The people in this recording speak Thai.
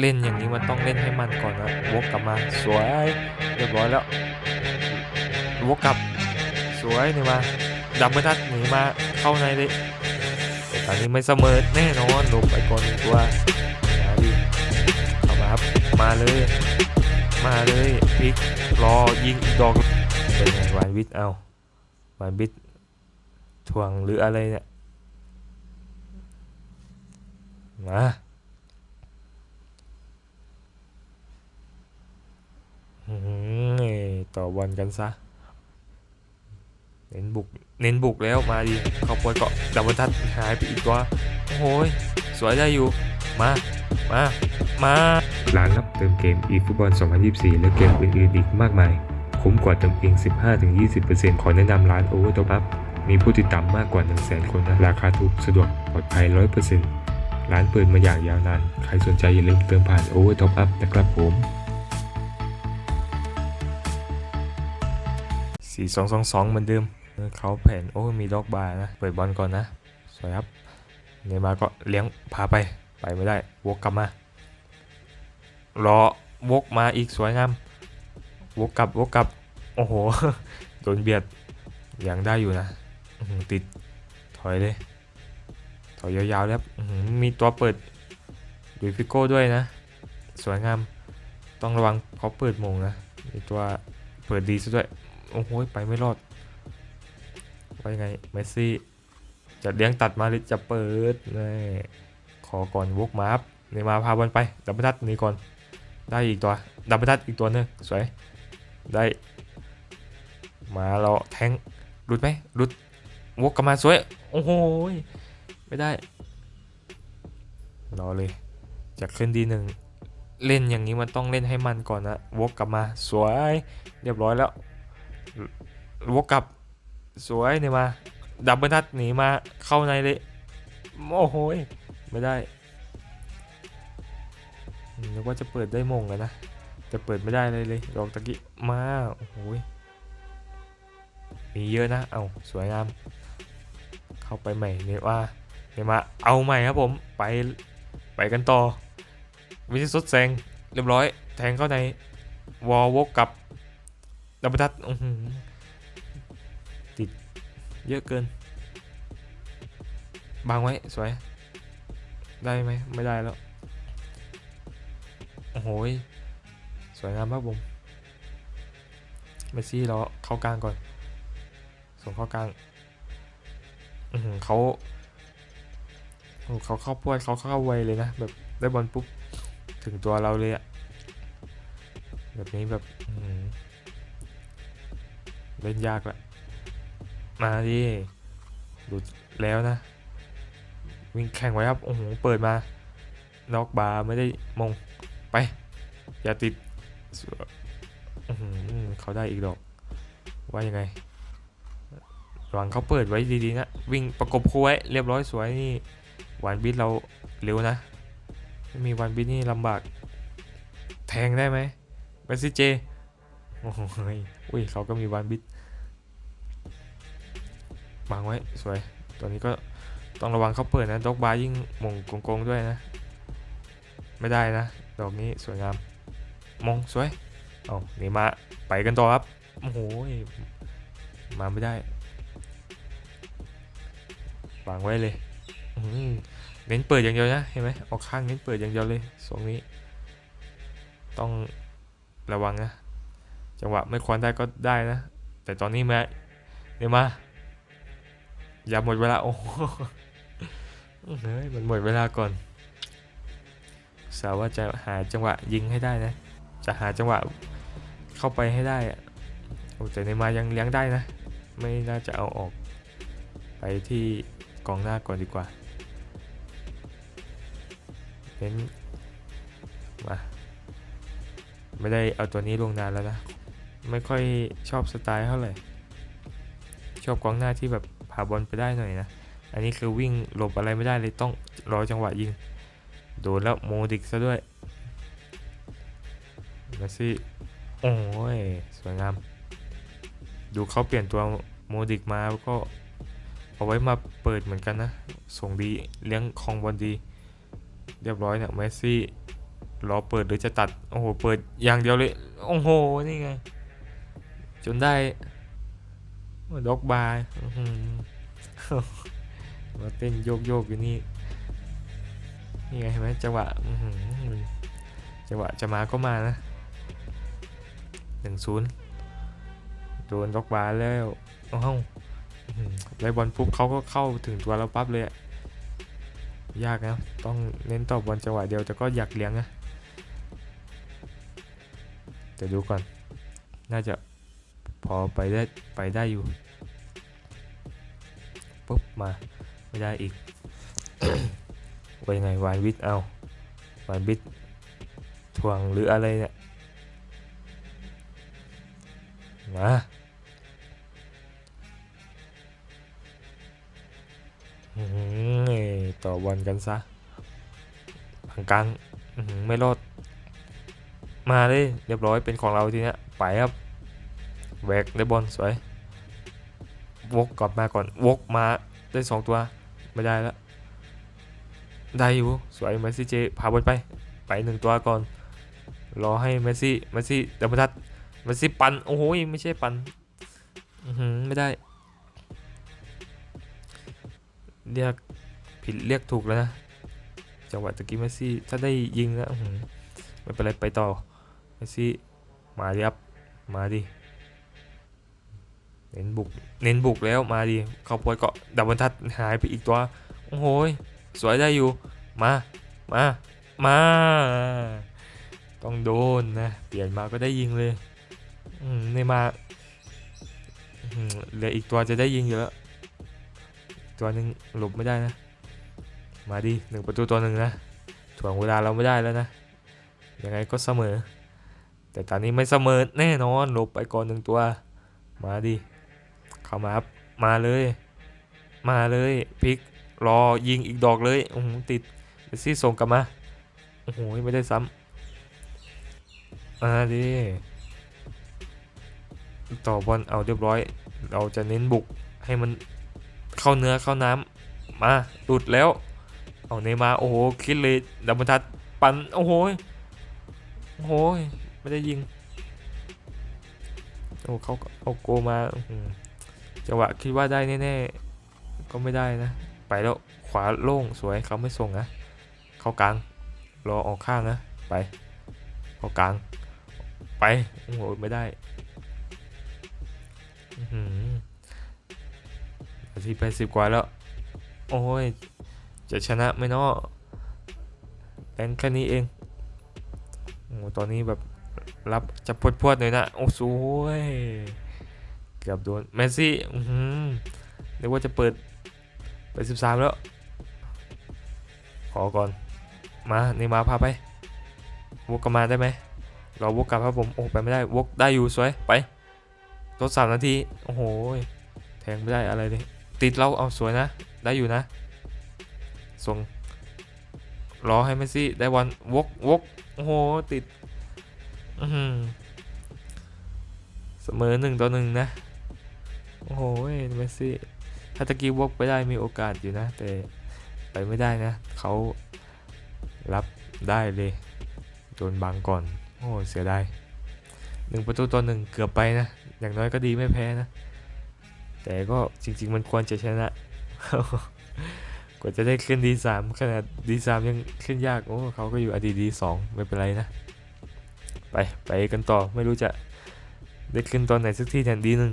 เล่นอย่างนี้มันต้องเล่นให้มันก่อนนะวกกลับมาสวยเรียบร้อยแล้ววกกลับสวยนี่มาดับเบิลทัดหนีมาเข้าในเลยแต่ตอนนี้ไม่เสมอแน่นอนหลบไปก่อนหนึ่งตัวมาดิเข้ามาครับมาเลย มาเลยพลิกรอยิงดอกเป็นไงวานวิทเอาวานวิทย์ถ่วงหรืออะไรเนี่ยมา อื้อหือต่อบอลกันซะ เน้นบุก เน้นบุกแล้วมาดิเข้าปวยเกาะดับบทัดหายไปอีกตัวโอ้โหสวยได้อยู่ มา มา มาร้านรับเติมเกม eFootball 2024 และเกมอื่นๆอีกมากมาย คุ้มกว่าเติมเพียง 15-20%ขอแนะนำร้าน Overtop Up มีผู้ติดตามมากกว่า 100,000 คนนะราคาถูกสะดวกปลอดภัย 100%ร้านเปิดมาอย่างยาวนาน ใครสนใจอย่าลืมเติมผ่าน Overtop Up นะครับผม สี่สองสองสองเหมือนเดิมเออเขาแผนโอ้มีด็อกบาร์นะ เปิดบอลก่อนนะ สวยครับ เนมาร์ก็เลี้ยงพาไป ไปไม่ได้ วกกลับมา รอวกมาอีกสวยงาม วกกลับวกกลับ โอ้โห โดนเบียดยังได้อยู่นะ ติด ถอยเลย ถอยยาวๆแล้ว มีตัวเปิดดุยฟิโก้ด้วยนะ สวยงาม ต้องระวังเขาเปิดมงนะ มีตัวเปิดดีซะด้วย โอ้โหไปไม่รอดว่ายังไงเมสซี่จะเลี้ยงตัดมาหรือจะเปิดนี่ขอก่อนวกมาครับนี่มาพาบอลไปดับเบิลทัดนี่ก่อนได้อีกตัวดับเบิลทัดอีกตัวหนึงสวยได้มาเราแทงหลุดไหมหลุดวกกลับมาสวยโอ้โหไม่ได้รอเลยจะขึ้นดีหนึ่งเล่นอย่างนี้มันต้องเล่นให้มันก่อนนะวกกลับมาสวยเรียบร้อยแล้ว วกกลับสวยเนี่ยมา ดับเบิลทัดหนีมาเข้าในเลยโอ้โหไม่ได้นึกว่าจะเปิดได้มงกันนะแต่เปิดไม่ได้เลยเลยดอกตะกี้มาโอ้โหยมีเยอะนะเอาสวยงาม เข้าไปใหม่เนี่ยว่าเนี่ยมาเอาใหม่ครับผมไปไปกันต่อวิชิตสุดแซงเรียบร้อย แทงเข้าในวอลวกกับ ดับเบิลทัดติดเยอะเกิน บางไว้สวย ได้ไหมไม่ได้แล้ว โอ้โหสวยงามมากผมเมซี่เรอเข้ากลางก่อน ส่งเข้ากลางอืเขาเขาเข้าพวดเขาเข้าไวเลยนะ แบบได้บอลปุ๊บ ถึงตัวเราเลยอะแบบนี้แบบอื เล่นยากละมาดิหลุดแล้วนะ วิ่งแข่งไว้ครับ โอ้โห เปิดมา นอกบาร์ไม่ได้มง ไป อย่าติดเขาได้อีกดอก ว่ายังไงระวังเขาเปิดไว้ดีๆนะ วิ่งประกบคู่ไว้เรียบร้อยสวยนี่หวานบิดเราเร็วนะ มีวันบิดนี่ลำบาก แทงได้ไหมเมสซี่เจโอ้ยอุ้ยเขาก็มีวันบิด บังไว้สวย ตัวนี้ก็ต้องระวังเขาเปิดนะดอกบาร์ยิ่งมงโกงๆด้วยนะ ไม่ได้นะ ดอกนี้สวยงาม มงสวยเอานี่มาไปกันต่อครับ โอ้โห มาไม่ได้วางไว้เลยเน้นเปิดอย่างเดียวนะ เห็นไหมออกข้างเน้นเปิดอย่างเดียวเลยทรงนี้ ต้องระวังนะ จังหวะไม่ควรได้ก็ได้นะ แต่ตอนนี้มาเดี๋ยวมา อย่าหมดเวลา โอ้โหเฮ้ยมันหมดเวลาก่อน สาวว่าจะหาจังหวะยิงให้ได้นะ จะหาจังหวะเข้าไปให้ได้อะโอ้แต่ในมายังเลี้ยงได้นะ ไม่น่าจะเอาออก ไปที่กองหน้าก่อนดีกว่าเน้นมาไม่ได้เอาตัวนี้ลงนานแล้วนะ ไม่ค่อยชอบสไตล์เท่าไหร่ ชอบกองหน้าที่แบบ พาบอลไปได้หน่อยนะ อันนี้คือวิ่งหลบอะไรไม่ได้เลยต้องรอจังหวะยิง โดนแล้วโมดิกซะด้วยมสซี่โอ้ย สวยงาม ดูเขาเปลี่ยนตัวโมดิกมาแล้วก็เอาไว้มาเปิดเหมือนกันนะ ส่งดีเลี้ยงคองบอลดี เรียบร้อยเนี่ยเมสซี่รอเปิดหรือจะตัด โอ้โห เปิดอย่างเดียวเลย โอ้โห นี่ไง จนได้ ด็อกบาร์อื้อหือมาเต้นโยกโยกๆอยู่นี่ นี่ไงเห็นไหมจังหวะอื้อหือจังหวะจะมาก็มานะหนึ่งศูนย์โดนด็อกบาร์แล้วเอ้าอื้อหือไล่บอลปุ๊บเขาก็เข้าถึงตัวเราปั๊บเลยอะยากนะ ต้องเน้นต่อบอลจังหวะเดียวแต่ก็อยากเลี้ยงนะแต่ดูก่อน น่าจะพอไปได้ไปได้อยู่ ปุ๊บมาไม่ได้อีกว่ายังไงวานวิทเอาวานวิททวงหรืออะไรเนี่ยมาอื้อหือต่อบอลกันซะทางกลางไม่รอด มาเลยเรียบร้อยเป็นของเราทีเนี้ยไปครับแหวกได้บอลสวย วกกลับมาก่อนวกมาได้สองตัว ไม่ได้แล้วได้อยู่ สวยเมสซี่เจพาบอลไป ไปหนึ่งตัวก่อน รอให้เมสซี่เมสซี่เดบัทัดเมสซี่ปันโอ้โหไม่ใช่ปันไม่ได้ เรียกผิดเรียกถูกแล้วนะจังหวะตะกี้เมสซี่ถ้าได้ยิงแล้วไม่เป็นไรไปต่อเมสซี่มาดิครับมาดิ เน้นบุก เน้นบุกแล้วมาดิเขาพวยเกาะดับบิลทัดหายไปอีกตัว โอ้โหสวยได้อยู่ มา มา มา ต้องโดนนะ เปลี่ยนมาก็ได้ยิงเลย อืมในมาเหลืออีกตัวจะได้ยิงเยอะตัวหนึ่งหลบไม่ได้นะ มาดิหนึ่งประตูตัวหนึ่งนะถ่วงเวลาเราไม่ได้แล้วนะ ยังไงก็เสมอ แต่ตอนนี้ไม่เสมอแน่นอน หลบไปก่อนหนึ่งตัว มาดิ เข้ามาครับมาเลย มาเลยพลิกรอยิงอีกดอกเลยโอ้โหติดเมสซี่ส่งกลับมาโอ้โหไม่ได้ซ้ำอ่าดิต่อบอลเอาเรียบร้อย เราจะเน้นบุกให้มันเข้าเนื้อเข้าน้ำมาหลุดแล้ว เอาเนมาโอ้โหคิดเลยดับบิลทัดปันโอ้โหโอ้โหไม่ได้ยิงโอ้เขาก็เอาโกมา จังหวะคิดว่าได้แน่ๆ ก็ไม่ได้นะ ไปแล้วขวาโล่งสวยเขาไม่ส่งนะ เข้ากลาง รอออกข้างนะ ไป เข้ากลาง ไปโอ้โหไม่ได้อื้อหือนาทีแปดสิบกว่าแล้ว โอ้ย จะชนะไหม่นอแบงค์แค่นี้เอง โอ้โหตอนนี้แบบรับจะพวดพวดๆหน่อยนะ โอ้สวย เกือบโดนเมสซี่อือหือนึกว่าจะเปิดไปสิบสามแล้ว ขอก่อน มานี่มาพาไป วกกลับมาได้ไหมเราวกกลับครับผม โอ้ไปไม่ได้ วกได้อยู่สวย ไปทดสามนาที โอ้โห แทงไม่ได้อะไรเลย ติดเราเอาสวยนะ ได้อยู่นะ ส่ง รอให้เมสซี่ได้บอลวกวกโอ้โห ติด อืเสมอหนึ่งต่อหนึ่งนะ โอ้โหเมสซี่ถ้าตะกี้วกไปได้มีโอกาสอยู่นะ แต่ไปไม่ได้นะ เขารับได้เลย โดนบังก่อน โอ้เสียดายหนึ่งประตูต่อหนึ่งเกือบไปนะ อย่างน้อยก็ดีไม่แพ้นะ แต่ก็จริง ๆ มันควรจะชนะ กว่าจะได้ขึ้นดีสามขนาดดีสามยังขึ้นยาก โอ้เขาก็อยู่อดีดีสองไม่เป็นไรนะ ไป ไปกันต่อไม่รู้จะได้ขึ้นตอนไหนสักทีแทนดีหนึ่ง